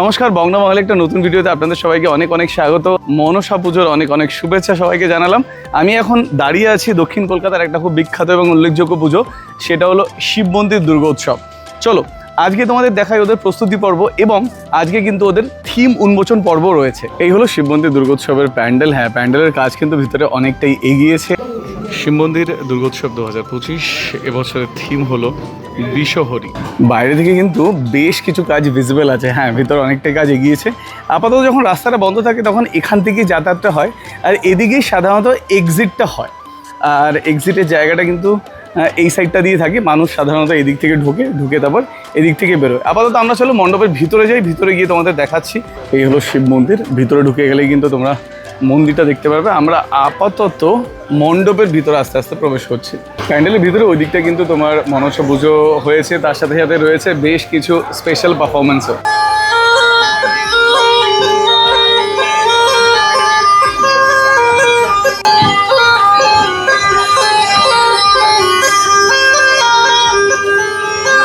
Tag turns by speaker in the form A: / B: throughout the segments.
A: নমস্কার বংনা মহলে একটা নতুন ভিডিওতে আপনাদের সবাইকে অনেক অনেক স্বাগত। মনসা পুজোর অনেক অনেক শুভেচ্ছা সবাইকে জানালাম। আমি এখন দাঁড়িয়ে আছি দক্ষিণ কলকাতার একটা খুব বিখ্যাত এবং উল্লেখযোগ্য পুজো, সেটা হলো শিব মন্দির দুর্গোৎসব। চলো, আজকে তোমাদের দেখাই ওদের প্রস্তুতি পর্ব এবং আজকে কিন্তু ওদের থিম উন্মোচন পর্ব রয়েছে। এই হলো শিব মন্দির দুর্গোৎসবের প্যান্ডেল। হ্যাঁ প্যান্ডেলের কাজ কিন্তু ভিতরে অনেকটাই এগিয়েছে। শিব মন্দির দুর্গোৎসব দু হাজার পঁচিশ, এবছরের থিম হলো বিশ্বহরি বাইরে থেকে কিন্তু বেশ কিছু কাজ ভিজিবল আছে। হ্যাঁ ভিতরে অনেকটাই কাজ এগিয়েছে। আপাতত যখন রাস্তাটা বন্ধ থাকে, তখন এখান থেকেই যাতায়াতটা হয়। আর এদিকেই সাধারণত এক্সিটটা হয়। আর এক্সিটের জায়গাটা কিন্তু এই সাইডটা দিয়ে থাকে। মানুষ সাধারণত এদিক থেকে ঢুকে ঢুকে তারপর এদিক থেকে বেরোয়। আপাতত আমরা চলো মণ্ডপের ভিতরে যাই। ভিতরে গিয়ে তোমাদের দেখাচ্ছি। এই হলো শিব মন্দির। ভিতরে ঢুকে গেলেই কিন্তু তোমরা মন্দিরটা দেখতে পারবে। আমরা আপাতত মণ্ডপের ভিতরে আস্তে আস্তে প্রবেশ করছি। প্যান্ডেলের ভিতরে ওই দিকটা কিন্তু তোমার মনসা পুজো হয়েছে, তার সাথে সাথে রয়েছে বেশ কিছু স্পেশাল পারফরমেন্সও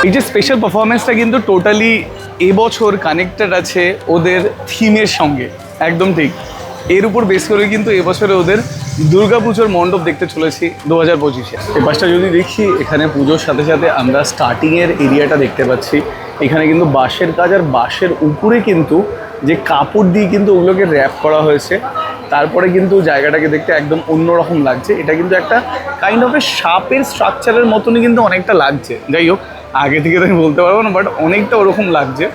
A: এই যে স্পেশাল পারফরমেন্সটা কিন্তু টোটালি এবছর কানেক্টেড আছে ওদের থিমের সঙ্গে। একদম ঠিক। এর উপর বেস করে কিন্তু এবছরে ওদের দুর্গাপুজোর মণ্ডপ দেখতে চলেছি দু হাজার পঁচিশে। এই পাশটা যদি দেখি, এখানে পুজোর সাথে সাথে আমরা স্টার্টিংয়ের এরিয়াটা দেখতে পাচ্ছি। এখানে কিন্তু বাঁশের কাজ আর বাঁশের উপরে কিন্তু যে কাপড় দিয়ে কিন্তু ওগুলোকে র্যাপ করা হয়েছে, তারপরে কিন্তু জায়গাটাকে দেখতে একদম অন্যরকম লাগছে। এটা কিন্তু একটা কাইন্ড অফ এ সাপের স্ট্রাকচারের মতনই কিন্তু অনেকটা লাগছে। যাই হোক, আগে থেকে তো আমি বলতে পারব না বাট অনেকটা ওরকম লাগছে।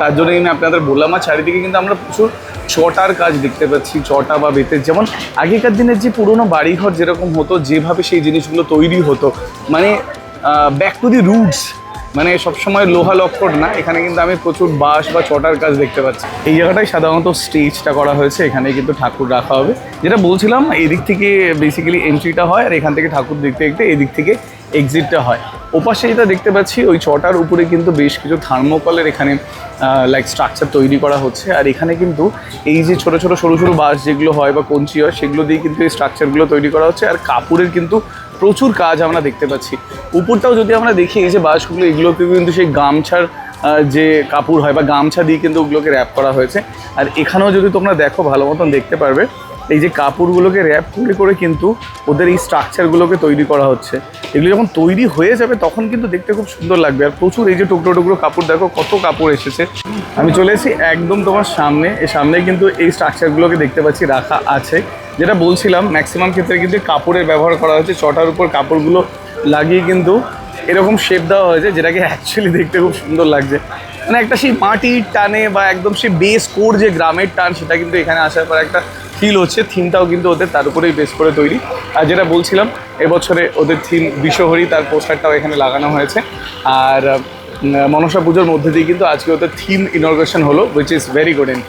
A: তার জন্যই আমি আপনাদের বললাম, আর চারিদিকে কিন্তু আমরা প্রচুর চটার কাজ দেখতে পাচ্ছি চটা বা বেতের। যেমন আগেকার দিনের যে পুরোনো বাড়িঘর যেরকম হতো, যেভাবে সেই জিনিসগুলো তৈরি হতো মানে ব্যাক টু দি রুটস মানে সবসময় লোহা লক্কর না, এখানে কিন্তু আমি প্রচুর বাঁশ বা চটার কাজ দেখতে পাচ্ছি। এই জায়গাটাই সাধারণত স্টেজটা করা হয়েছে এখানে কিন্তু ঠাকুর রাখা হবে। যেটা বলছিলাম, এদিক থেকে বেসিক্যালি এন্ট্রিটা হয়, আর এখান থেকে ঠাকুর দেখতে দেখতে এদিক থেকে এক্সিটটা হয়। ওপাশে যেটা দেখতে পাচ্ছি, ওই চটার উপরে কিন্তু বেশ কিছু থার্মোকলের এখানে লাইক স্ট্রাকচার তৈরি করা হচ্ছে। আর এখানে কিন্তু এই যে ছোট ছোট সরু সরু বাঁশ যেগুলো হয় বা কঞ্চি হয়, সেগুলো দিয়ে কিন্তু এই স্ট্রাকচারগুলো তৈরি করা হচ্ছে। আর কাপড়ের কিন্তু প্রচুর কাজ আমরা দেখতে পাচ্ছি। উপরটাও যদি আমরা দেখি, এই যে বাঁশগুলো, এগুলোকে কিন্তু সেই গামছার যে কাপড় হয় বা গামছা দিয়ে কিন্তু ওগুলোকে র্যাপ করা হয়েছে। আর এখানেও যদি তোমরা দেখো, ভালো মতন দেখতে পারবে এই যে কাপড়গুলোকে র্যাপ করে করে কিন্তু ওদের এই স্ট্রাকচারগুলোকে তৈরি করা হচ্ছে। এগুলো যখন তৈরি হয়ে যাবে, তখন কিন্তু দেখতে খুব সুন্দর লাগবে। আর প্রচুর এই যে টুকরো টুকরো কাপড়, দেখো কত কাপড় এসেছে। আমি চলে এসেছি একদম তোমার সামনে। এই সামনে কিন্তু এই স্ট্রাকচারগুলোকে দেখতে পাচ্ছি, রাখা আছে। যেটা বলছিলাম ম্যাক্সিমাম ক্ষেত্রে কিন্তু কাপড়ের ব্যবহার করা হয়েছে চটার উপর কাপড়গুলো লাগিয়ে কিন্তু এরকম শেপ দেওয়া হয়েছে, যেটাকে অ্যাকচুয়ালি দেখতে খুব সুন্দর লাগছে। মানে একটা সেই মাটির টানে বা একদম সেই বেস কোর যে গ্রামের টান, সেটা কিন্তু এখানে আসার পর একটা ফিল হচ্ছে থিমটাও কিন্তু ওদের তার উপরেই বেস করে তৈরি। আর যেটা বলছিলাম, এবছরে ওদের থিম বিশ্বহরি তার পোস্টারটাও এখানে লাগানো হয়েছে। আর মনসা পুজোর মধ্যে দিয়ে কিন্তু আজকে ওদের থিম ইনগ্রেশন হলো which is very good in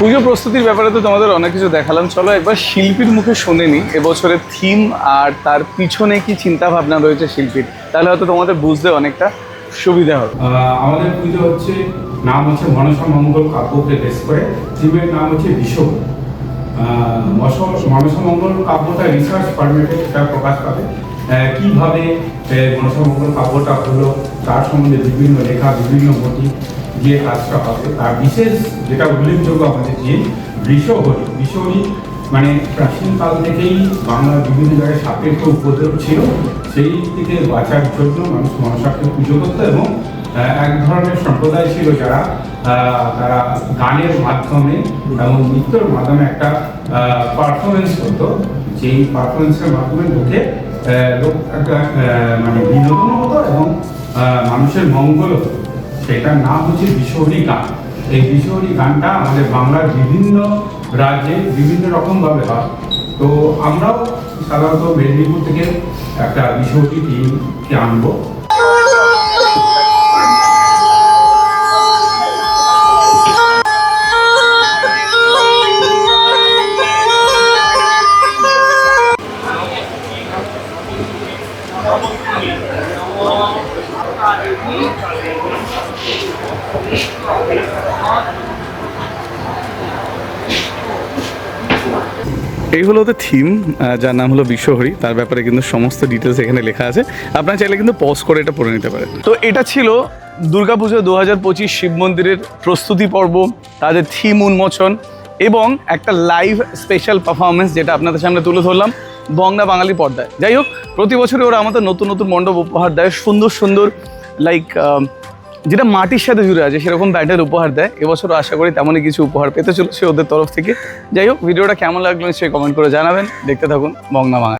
A: পুজো প্রস্তুতির ব্যাপারে তো তোমাদের অনেক কিছু দেখালাম। চলো একবার শিল্পীর মুখে শুনে নি, এবছরের থিম আর তার পিছনে কি চিন্তা ভাবনা রয়েছে শিল্পীর? তাহলে হয়তো তোমাদের বুঝতে অনেকটা সুবিধা হবে।
B: আমাদের পুজো হচ্ছে, নাম হচ্ছে মনসা মঙ্গল কাব্যকে বেস করে। থিমের নাম হচ্ছে বিশ্ব মনসা মঙ্গল কাব্যটা রিসার্চ ফরম্যাটে এটা প্রকাশ পাবে। কীভাবে মনসা মঙ্গল কাব্যটা হলো, তার সম্বন্ধে বিভিন্ন লেখা, বিভিন্ন মতি। দিয়ে কাজটা হবে, তার বিশেষ যেটা উল্লেখযোগ্য আমাদের যে বৃষহরি বৃষহরি মানে প্রাচীনকাল থেকেই বাংলার বিভিন্ন জায়গায় সাপের তো উপদ্রব ছিল, সেই থেকে বাঁচার জন্য মানুষ মনসাকে পুজো করতো এবং এক ধরনের সম্প্রদায় ছিল যারা তারা গানের মাধ্যমে এবং নৃত্যের মাধ্যমে একটা পারফরমেন্স করতো, যেই পারফরমেন্সের মাধ্যমে লোকে লোক একটা মানে বিনোদন হতো এবং মানুষের মঙ্গল হতো। সেটার নাম হচ্ছে বিশ্বহরি গান। এই বিশ্বহরি গানটা আমাদের বাংলার বিভিন্ন রাজ্যে বিভিন্ন রকমভাবে হয়। তো আমরাও সাধারণত মেদিনীপুর থেকে একটা বিশ্বহরি টিমকে আনব।
A: এই হলো ওদের থিম যার নাম হলো বিশ্বহরি। তার ব্যাপারে কিন্তু সমস্ত ডিটেলস এখানে লেখা আছে। আপনারা চাইলে কিন্তু পজ করে এটা পড়ে নিতে পারেন। তো এটা ছিল দুর্গাপুজো দু হাজার পঁচিশ শিব মন্দিরের প্রস্তুতি পর্ব, তাদের থিম উন্মোচন এবং একটা লাইভ স্পেশাল পারফরমেন্স যেটা আপনাদের সামনে তুলে ধরলাম। বংলা বাঙালি পর্দায়। যাই হোক, প্রতি বছরই ওরা আমাদের নতুন নতুন মণ্ডপ উপহার দেয়, সুন্দর সুন্দর লাইক যেটা মাটির সাথে জুড়ে আছে, সেরকম ব্যান্ডের উপহার দেয়। এবছরও আশা করি তেমনই কিছু উপহার পেতে চলেছে ওদের তরফ থেকে। যাই হোক, ভিডিওটা কেমন লাগল সে কমেন্ট করে জানাবেন। দেখতে থাকুন বংলা বাঙালি।